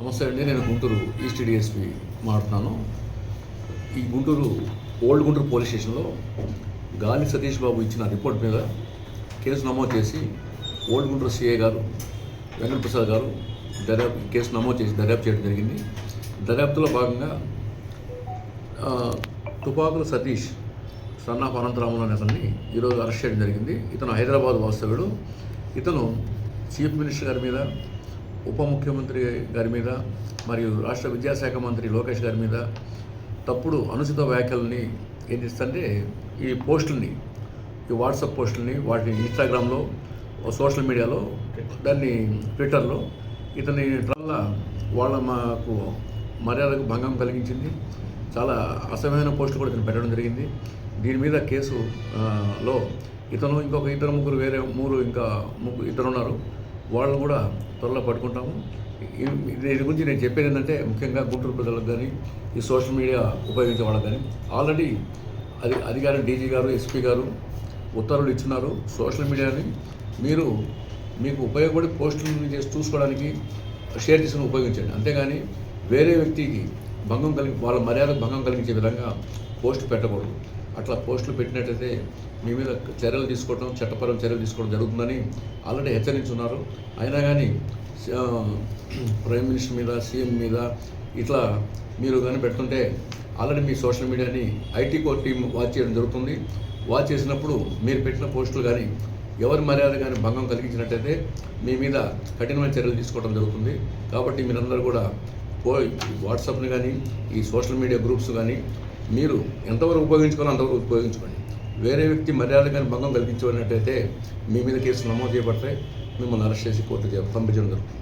నమస్తే అండి నేను గుంటూరు ఈస్ట్ డిఎస్పి మాట్లాడుతున్నాను. ఈ గుంటూరు ఓల్డ్ గుంటూరు పోలీస్ స్టేషన్లో గాలి సతీష్ బాబు ఇచ్చిన రిపోర్ట్ మీద కేసు నమోదు చేసి ఓల్డ్ గుంటూరు సిఐ గారు వెంకట ప్రసాద్ గారు దర్యాప్తు కేసు నమోదు చేసి దర్యాప్తు చేయడం జరిగింది. దర్యాప్తులో భాగంగా తుపాకుల Satish son of of Anantharaman అనే అతన్ని ఈరోజు అరెస్ట్ చేయడం జరిగింది. ఇతను హైదరాబాద్ వాస్తవ్యుడు. ఇతను చీఫ్ మినిస్టర్ గారి మీద ఉప ముఖ్యమంత్రి గారి మీద మరియు రాష్ట్ర విద్యాశాఖ మంత్రి లోకేష్ గారి మీద తప్పుడు అనుచిత వ్యాఖ్యలని ఏం చేస్తుంటే ఈ పోస్టుల్ని ఈ వాట్సాప్ పోస్టుల్ని వాటిని ఇన్స్టాగ్రామ్లో సోషల్ మీడియాలో దాన్ని ట్విట్టర్లో ఇతని వల్ల వాళ్ళ మాకు మర్యాదకు భంగం కలిగించింది. చాలా అసహ్యమైన పోస్టులు కూడా ఇతను పెట్టడం జరిగింది. దీని మీద కేసు లో ఇతను ఇంకొక ఇద్దరు ముగ్గురు వేరే మూడు ఇంకా ముగ్గురు ఇద్దరు ఉన్నారు వాళ్ళని కూడా త్వరలో పట్టుకుంటాము. దీని గురించి నేను చెప్పేది ఏంటంటే ముఖ్యంగా గుంటూరు ప్రజలకు కానీ ఈ సోషల్ మీడియా ఉపయోగించే వాళ్ళకి కానీ ఆల్రెడీ అది అధికారి డీజీ గారు ఎస్పీ గారు ఉత్తర్వులు ఇచ్చినారు. సోషల్ మీడియాని మీరు మీకు ఉపయోగపడి పోస్టులు చేసి చూసుకోవడానికి షేర్ చేసుకుని ఉపయోగించండి. అంతేగాని వేరే వ్యక్తికి భంగం కలిగి వాళ్ళ మర్యాదకు భంగం కలిగించే విధంగా పోస్ట్ పెట్టకూడదు. అట్లా పోస్టులు పెట్టినట్టయితే మీ మీద చర్యలు తీసుకోవడం చట్టపరమైన చర్యలు తీసుకోవడం జరుగుతుందని ఆల్రెడీ హెచ్చరించున్నారు అయినా కానీ ప్రైమ్ మినిస్టర్ మీద సీఎం మీద ఇట్లా మీరు కానీ పెడుతుంటే ఆల్రెడీ మీ సోషల్ మీడియాని ఐటీ కోర్ టీం వాచ్ చేయడం జరుగుతుంది. వాచ్ చేసినప్పుడు మీరు పెట్టిన పోస్టులు కానీ ఎవరి మర్యాద కానీ భంగం కలిగించినట్టయితే మీ మీద కఠినమైన చర్యలు తీసుకోవడం జరుగుతుంది. కాబట్టి మీరందరూ కూడా పో వాట్సాప్ని కానీ ఈ సోషల్ మీడియా గ్రూప్స్ కానీ మీరు ఎంతవరకు ఉపయోగించుకోవాలో అంతవరకు ఉపయోగించుకోండి. వేరే వ్యక్తి మర్యాద కానీ భంగం కలిగించుకున్నట్టయితే మీ మీద కేసు నమోదు చేయబడతాయి. మిమ్మల్ని అరెస్ట్ చేసి కోర్టు పంపించడం జరుగుతుంది.